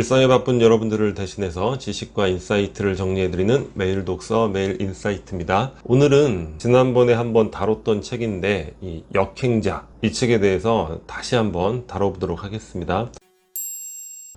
일상에 바쁜 여러분들을 대신해서 지식과 인사이트를 정리해드리는 매일 독서 매일 인사이트입니다. 오늘은 지난번에 한번 다뤘던 책인데 이 역행자 이 책에 대해서 다시 한번 다뤄보도록 하겠습니다.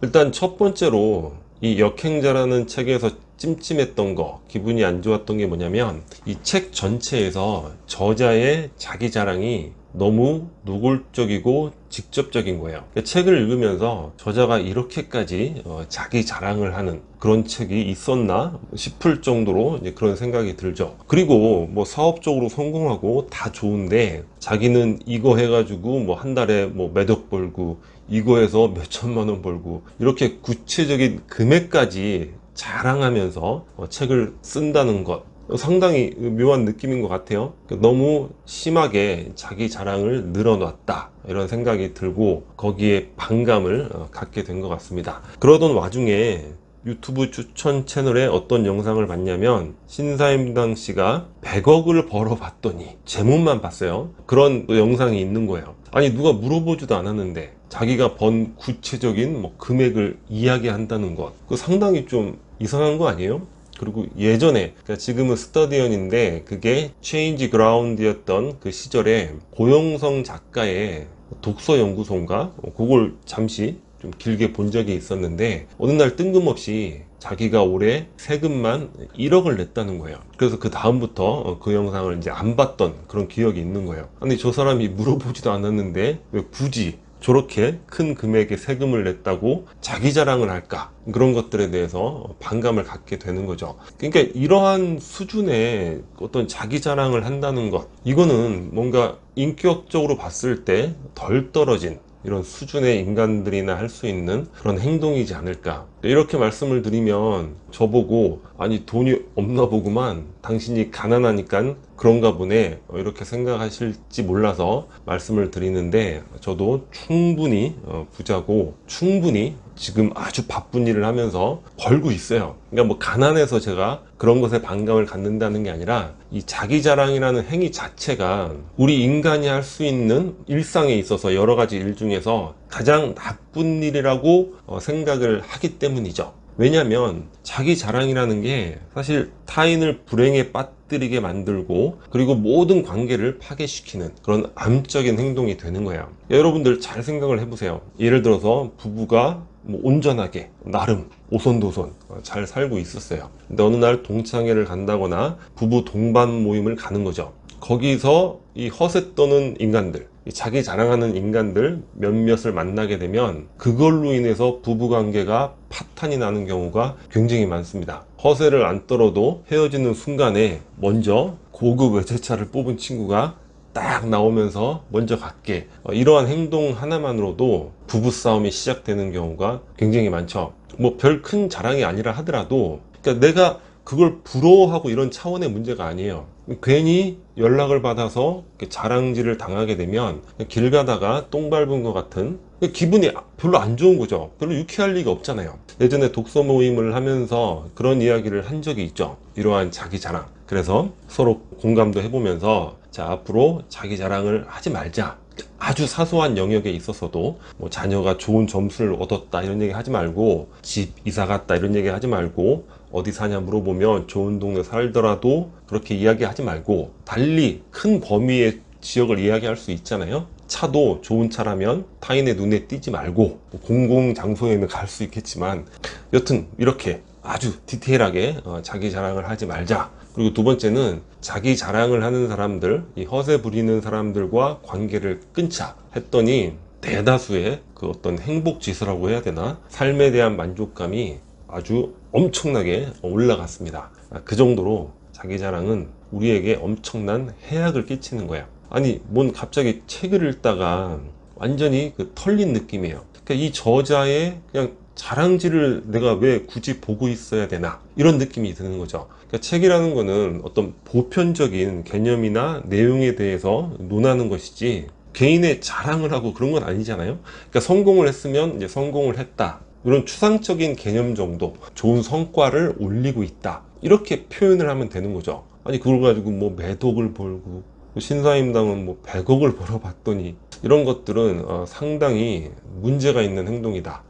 일단 첫 번째로 이 역행자라는 책에서 찜찜했던 거, 기분이 안 좋았던 게 뭐냐면 이 책 전체에서 저자의 자기 자랑이 너무 노골적이고 직접적인 거예요. 그러니까 책을 읽으면서 저자가 이렇게까지 어, 자기 자랑을 하는 그런 책이 있었나 싶을 정도로 그런 생각이 들죠. 그리고 뭐 사업적으로 성공하고 다 좋은데 자기는 이거 해가지고 뭐 한 달에 뭐 몇억 벌고 이거에서 몇 천만 원 벌고 이렇게 구체적인 금액까지 자랑하면서 어, 책을 쓴다는 것 상당히 묘한 느낌인 것 같아요. 너무 심하게 자기 자랑을 늘어놨다. 이런 생각이 들고 거기에 반감을 어, 갖게 된 것 같습니다. 그러던 와중에 유튜브 추천 채널에 어떤 영상을 봤냐면 신사임당 씨가 100억을 벌어봤더니 제목만 봤어요. 그런 또 영상이 있는 거예요. 아니 누가 물어보지도 않았는데 자기가 번 구체적인 뭐 금액을 이야기한다는 것, 그 상당히 좀 이상한 거 아니에요? 그리고 예전에 그러니까 지금은 스터디언인데 그게 체인지 그라운드였던 그 시절에 고영성 작가의 독서 연구소인가 그걸 잠시 좀 길게 본 적이 있었는데 어느 날 뜬금없이 자기가 올해 세금만 1억을 냈다는 거예요. 그래서 그 다음부터 그 영상을 이제 안 봤던 그런 기억이 있는 거예요. 아니 저 사람이 물어보지도 않았는데 왜 굳이 저렇게 큰 금액의 세금을 냈다고 자기 자랑을 할까? 그런 것들에 대해서 반감을 갖게 되는 거죠. 그러니까 이러한 수준의 어떤 자기 자랑을 한다는 것, 이거는 뭔가 인격적으로 봤을 때 덜 떨어진 이런 수준의 인간들이나 할 수 있는 그런 행동이지 않을까. 이렇게 말씀을 드리면 저보고 아니 돈이 없나 보구만 당신이 가난하니까 그런가 보네 어, 이렇게 생각하실지 몰라서 말씀을 드리는데 저도 충분히 어, 부자고 충분히 지금 아주 바쁜 일을 하면서 벌고 있어요. 그러니까 뭐 가난해서 제가 그런 것에 반감을 갖는다는 게 아니라 이 자기 자랑이라는 행위 자체가 우리 인간이 할 수 있는 일상에 있어서 여러 가지 일 중에서 가장 나쁜 일이라고 어, 생각을 하기 때문이죠. 왜냐하면 자기 자랑이라는 게 사실 타인을 불행에 빠뜨리게 만들고 그리고 모든 관계를 파괴시키는 그런 암적인 행동이 되는 거예요. 여러분들 잘 생각을 해보세요. 예를 들어서 부부가 뭐 온전하게 나름 오손도손 어, 잘 살고 있었어요. 근데 어느 날 동창회를 간다거나 부부 동반 모임을 가는 거죠. 거기서 이 허세 떠는 인간들, 이 자기 자랑하는 인간들 몇몇을 만나게 되면 그걸로 인해서 부부 관계가 파탄이 나는 경우가 굉장히 많습니다. 허세를 안 떨어도 헤어지는 순간에 먼저 고급 외제차를 뽑은 친구가 딱 나오면서 먼저 갈게 어, 이러한 행동 하나만으로도 부부 싸움이 시작되는 경우가 굉장히 많죠. 뭐 별 큰 자랑이 아니라 하더라도 그러니까 내가 그걸 부러워하고 이런 차원의 문제가 아니에요. 괜히 연락을 받아서 자랑질을 당하게 되면 길 가다가 똥 밟은 것 같은 기분이 별로 안 좋은 거죠. 별로 유쾌할 리가 없잖아요. 예전에 독서 모임을 하면서 그런 이야기를 한 적이 있죠. 이러한 자기 자랑. 그래서 서로 공감도 해보면서 자, 앞으로 자기 자랑을 하지 말자. 아주 사소한 영역에 있어서도 뭐 자녀가 좋은 점수를 얻었다 이런 얘기 하지 말고 집 이사 갔다 이런 얘기 하지 말고 어디 사냐 물어보면 좋은 동네 살더라도 그렇게 이야기하지 말고 달리 큰 범위의 지역을 이야기할 수 있잖아요. 차도 좋은 차라면 타인의 눈에 띄지 말고 뭐 공공 장소에는 갈 수 있겠지만 여튼 이렇게 아주 디테일하게 어, 자기 자랑을 하지 말자. 그리고 두 번째는 자기 자랑을 하는 사람들, 이 허세 부리는 사람들과 관계를 끊자 했더니 대다수의 그 어떤 행복 지수라고 해야 되나? 삶에 대한 만족감이 아주 엄청나게 올라갔습니다. 아, 그 정도로 자기 자랑은 우리에게 엄청난 해악을 끼치는 거야. 아니, 뭔 갑자기 책을 읽다가 완전히 그 털린 느낌이에요. 그러니까 이 저자의 그냥 자랑질을 내가 왜 굳이 보고 있어야 되나 이런 느낌이 드는 거죠. 그러니까 책이라는 거는 어떤 보편적인 개념이나 내용에 대해서 논하는 것이지 개인의 자랑을 하고 그런 건 아니잖아요. 그러니까 성공을 했으면 이제 성공을 했다. 이런 추상적인 개념 정도 좋은 성과를 올리고 있다. 이렇게 표현을 하면 되는 거죠. 아니 그걸 가지고 뭐 매독을 벌고 신사임당은 뭐 100억을 벌어봤더니 이런 것들은 어, 상당히 문제가 있는 행동이다.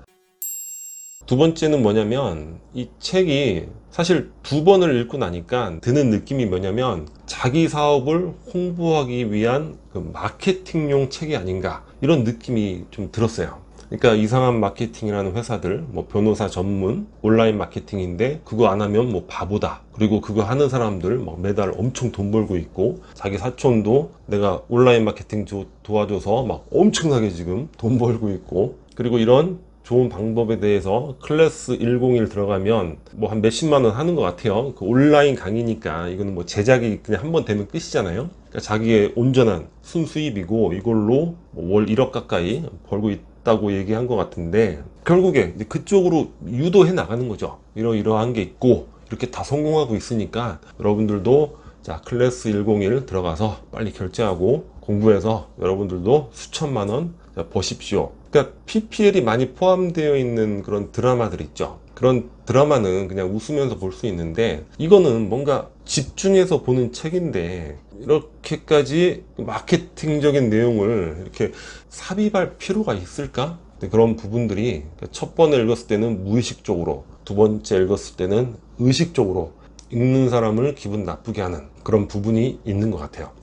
두 번째는 뭐냐면 이 책이 사실 두 번을 읽고 나니까 드는 느낌이 뭐냐면 자기 사업을 홍보하기 위한 그 마케팅용 책이 아닌가 이런 느낌이 좀 들었어요. 그러니까 이상한 마케팅이라는 회사들, 뭐 변호사 전문 온라인 마케팅인데 그거 안 하면 뭐 바보다. 그리고 그거 하는 사람들 막 매달 엄청 돈 벌고 있고 자기 사촌도 내가 온라인 마케팅 도- 도와줘서 막 엄청나게 지금 돈 벌고 있고 그리고 이런 좋은 방법에 대해서 클래스 101 들어가면 뭐 한 몇십만 원 하는 것 같아요. 그 온라인 강의니까 이거는 뭐 제작이 그냥 한 번 되면 끝이잖아요. 그러니까 자기의 온전한 순수입이고 이걸로 뭐 월 1억 가까이 벌고 있다 고 얘기한 것 같은데 결국에 그쪽으로 유도해 나가는 거죠. 이러이러한 게 있고 이렇게 다 성공하고 있으니까 여러분들도 자 클래스 101 들어가서 빨리 결제하고 공부해서 여러분들도 수천만 원 자, 버십시오. 그러니까 PPL이 많이 포함되어 있는 그런 드라마들 있죠. 그런 드라마는 그냥 웃으면서 볼 수 있는데 이거는 뭔가 집중해서 보는 책인데 이렇게까지 마케팅적인 내용을 이렇게 삽입할 필요가 있을까? 근데 그런 부분들이 첫 번에 읽었을 때는 무의식적으로 두 번째 읽었을 때는 의식적으로 읽는 사람을 기분 나쁘게 하는 그런 부분이 있는 것 같아요.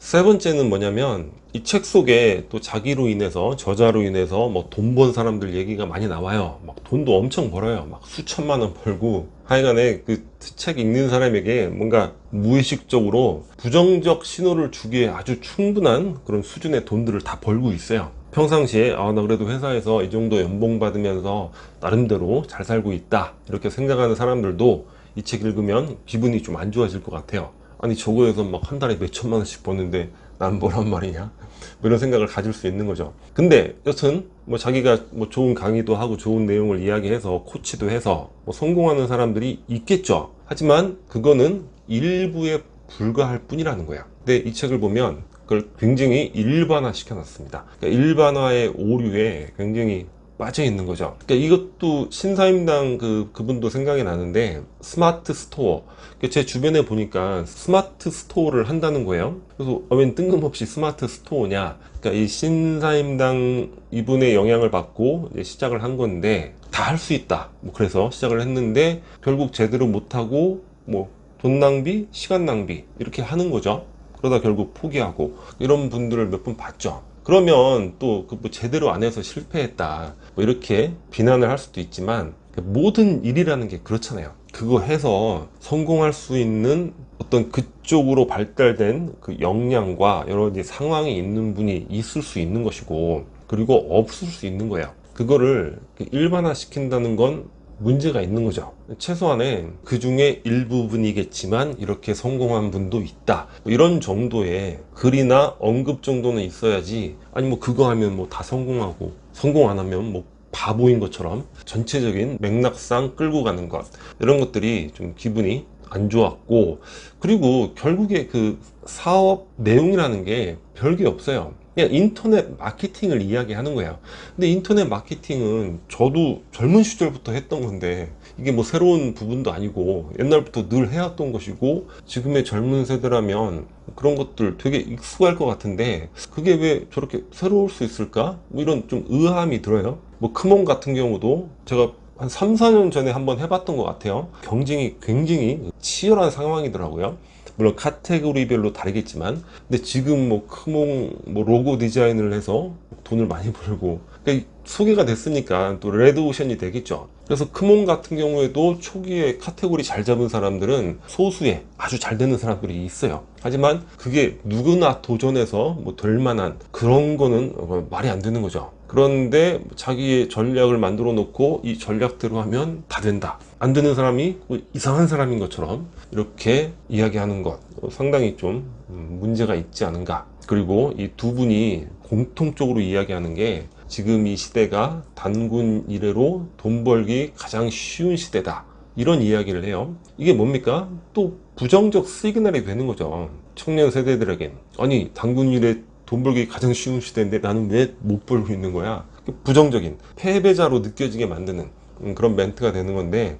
세 번째는 뭐냐면 이 책 속에 또 자기로 인해서 저자로 인해서 뭐 돈 번 사람들 얘기가 많이 나와요. 막 돈도 엄청 벌어요. 막 수천만 원 벌고 하여간에 그 책 읽는 사람에게 뭔가 무의식적으로 부정적 신호를 주기에 아주 충분한 그런 수준의 돈들을 다 벌고 있어요. 평상시에 아 나 그래도 회사에서 이 정도 연봉 받으면서 나름대로 잘 살고 있다 이렇게 생각하는 사람들도 이 책 읽으면 기분이 좀 안 좋아질 것 같아요. 아니 저거에서 막 한 달에 몇 천만 원씩 버는데 난 뭐란 말이냐? 뭐 이런 생각을 가질 수 있는 거죠. 근데 여튼 뭐 자기가 뭐 좋은 강의도 하고 좋은 내용을 이야기해서 코치도 해서 뭐 성공하는 사람들이 있겠죠. 하지만 그거는 일부에 불과할 뿐이라는 거야. 근데 이 책을 보면 그걸 굉장히 일반화 시켜놨습니다. 그러니까 일반화의 오류에 굉장히 빠져 있는 거죠. 그러니까 이것도 신사임당 그 그분도 생각이 나는데 스마트 스토어. 그러니까 제 주변에 보니까 스마트 스토어를 한다는 거예요. 그래서 어, 웬 뜬금없이 스마트 스토어냐? 그러니까 이 신사임당 이분의 영향을 받고 시작을 한 건데 다 할 수 있다. 뭐 그래서 시작을 했는데 결국 제대로 못 하고 뭐 돈 낭비, 시간 낭비 이렇게 하는 거죠. 그러다 결국 포기하고 이런 분들을 몇번 봤죠. 그러면 또 그 뭐 제대로 안 해서 실패했다. 뭐 이렇게 비난을 할 수도 있지만 그 모든 일이라는 게 그렇잖아요. 그거 해서 성공할 수 있는 어떤 그쪽으로 발달된 그 역량과 여러 가지 상황이 있는 분이 있을 수 있는 것이고 그리고 없을 수 있는 거예요. 그거를 일반화 시킨다는 건 문제가 있는 거죠. 최소한의 그 중에 일부분이겠지만 이렇게 성공한 분도 있다. 뭐 이런 정도의 글이나 언급 정도는 있어야지. 아니 뭐 그거 하면 뭐 다 성공하고 성공 안 하면 뭐 바보인 것처럼 전체적인 맥락상 끌고 가는 것 이런 것들이 좀 기분이 안 좋았고 그리고 결국에 그 사업 내용이라는 게 별게 없어요. 그냥 인터넷 마케팅을 이야기하는 거예요. 근데 인터넷 마케팅은 저도 젊은 시절부터 했던 건데 이게 뭐 새로운 부분도 아니고 옛날부터 늘 해왔던 것이고 지금의 젊은 세대라면 그런 것들 되게 익숙할 것 같은데 그게 왜 저렇게 새로울 수 있을까? 뭐 이런 좀 의아함이 들어요. 뭐 크몬 같은 경우도 제가 한 3, 4년 전에 한번 해봤던 것 같아요. 경쟁이 굉장히 치열한 상황이더라고요. 물론 카테고리별로 다르겠지만 근데 지금 뭐 크몽 뭐 로고 디자인을 해서 돈을 많이 벌고. 그러니까 소개가 됐으니까 또 레드오션이 되겠죠. 그래서 크몽 같은 경우에도 초기에 카테고리 잘 잡은 사람들은 소수의 아주 잘 되는 사람들이 있어요. 하지만 그게 누구나 도전해서 뭐 될 만한 그런 거는 말이 안 되는 거죠. 그런데 자기의 전략을 만들어 놓고 이 전략대로 하면 다 된다. 안 되는 사람이 뭐 이상한 사람인 것처럼 이렇게 이야기하는 것. 상당히 좀 음, 문제가 있지 않은가. 그리고 이 두 분이 공통적으로 이야기하는 게 지금 이 시대가 단군 이래로 돈 벌기 가장 쉬운 시대다. 이런 이야기를 해요. 이게 뭡니까? 또 부정적 시그널이 되는 거죠. 청년 세대들에겐. 아니, 단군 이래 돈 벌기 가장 쉬운 시대인데 나는 왜 못 벌고 있는 거야? 부정적인 패배자로 느껴지게 만드는 음, 그런 멘트가 되는 건데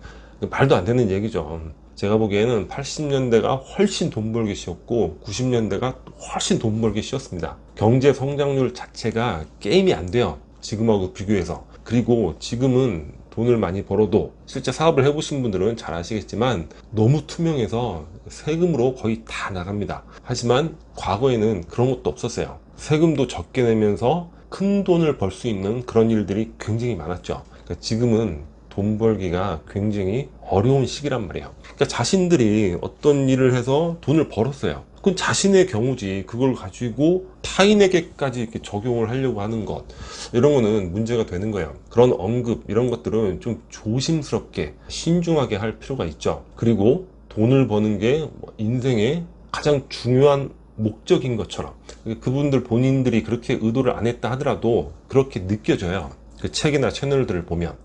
말도 안 되는 얘기죠. 제가 보기에는 80년대가 훨씬 돈 벌기 쉬웠고 90년대가 훨씬 돈 벌기 쉬웠습니다. 경제 성장률 자체가 게임이 안 돼요. 지금하고 비교해서. 그리고 지금은 돈을 많이 벌어도 실제 사업을 해보신 분들은 잘 아시겠지만 너무 투명해서 세금으로 거의 다 나갑니다. 하지만 과거에는 그런 것도 없었어요. 세금도 적게 내면서 큰 돈을 벌 수 있는 그런 일들이 굉장히 많았죠. 그러니까 지금은 돈 벌기가 굉장히 어려운 시기란 말이에요. 그러니까 자신들이 어떤 일을 해서 돈을 벌었어요. 그건 자신의 경우지. 그걸 가지고 타인에게까지 이렇게 적용을 하려고 하는 것. 이런 거는 문제가 되는 거예요. 그런 언급, 이런 것들은 좀 조심스럽게, 신중하게 할 필요가 있죠. 그리고 돈을 버는 게뭐 인생의 가장 중요한 목적인 것처럼 그분들 본인들이 그렇게 의도를 안 했다 하더라도 그렇게 느껴져요. 그 책이나 채널들을 보면.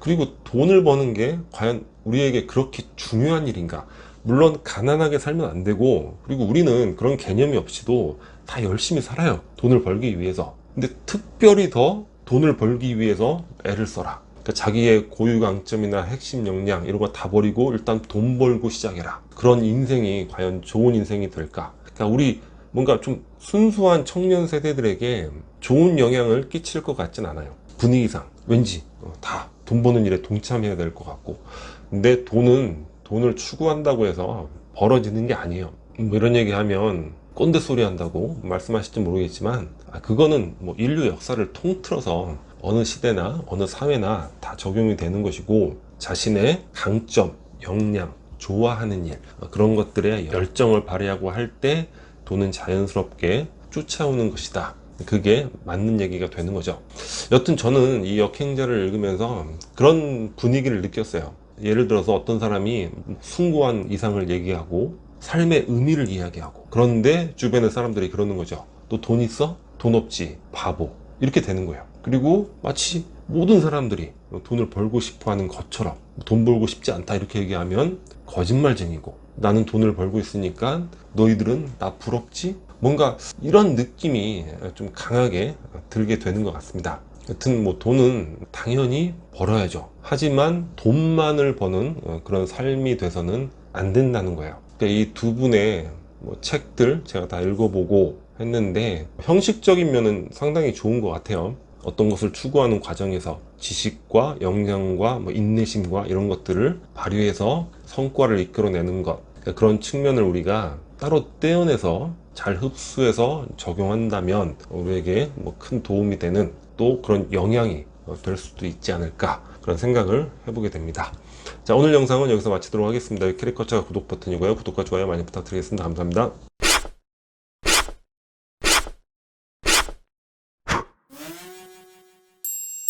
그리고 돈을 버는 게 과연 우리에게 그렇게 중요한 일인가? 물론 가난하게 살면 안 되고 그리고 우리는 그런 개념이 없이도 다 열심히 살아요. 돈을 벌기 위해서. 근데 특별히 더 돈을 벌기 위해서 애를 써라. 그러니까 자기의 고유 강점이나 핵심 역량 이런 거 다 버리고 일단 돈 벌고 시작해라. 그런 인생이 과연 좋은 인생이 될까? 그러니까 우리 뭔가 좀 순수한 청년 세대들에게 좋은 영향을 끼칠 것 같진 않아요. 분위기상 왠지 어, 다 돈 버는 일에 동참해야 될 것 같고 근데 돈은 돈을 추구한다고 해서 벌어지는 게 아니에요. 뭐 이런 얘기 하면 꼰대 소리 한다고 말씀하실지 모르겠지만 아, 그거는 뭐 인류 역사를 통틀어서 어느 시대나 어느 사회나 다 적용이 되는 것이고 자신의 강점, 역량, 좋아하는 일 어, 그런 것들에 열정을 발휘하고 할 때 돈은 자연스럽게 쫓아오는 것이다. 그게 맞는 얘기가 되는 거죠. 여튼 저는 이 역행자를 읽으면서 그런 분위기를 느꼈어요. 예를 들어서 어떤 사람이 숭고한 이상을 얘기하고 삶의 의미를 이야기하고 그런데 주변의 사람들이 그러는 거죠. 너 돈 있어? 돈 없지. 바보. 이렇게 되는 거예요. 그리고 마치 모든 사람들이 돈을 벌고 싶어 하는 것처럼 돈 벌고 싶지 않다 이렇게 얘기하면 거짓말쟁이고 나는 돈을 벌고 있으니까 너희들은 나 부럽지? 뭔가 이런 느낌이 좀 강하게 들게 되는 것 같습니다. 여튼 뭐 돈은 당연히 벌어야죠. 하지만 돈만을 버는 어, 그런 삶이 돼서는 안 된다는 거예요. 그러니까 이 두 분의 뭐 책들 제가 다 읽어보고 했는데 형식적인 면은 상당히 좋은 것 같아요. 어떤 것을 추구하는 과정에서 지식과 역량과 뭐 인내심과 이런 것들을 발휘해서 성과를 이끌어내는 것 그러니까 그런 측면을 우리가 따로 떼어내서 잘 흡수해서 적용한다면 우리에게 뭐 큰 도움이 되는 또 그런 영향이 어, 될 수도 있지 않을까 그런 생각을 해보게 됩니다. 자 오늘 영상은 여기서 마치도록 하겠습니다. 캐릭터처가 구독 버튼이고요. 구독과 좋아요 많이 부탁드리겠습니다. 감사합니다.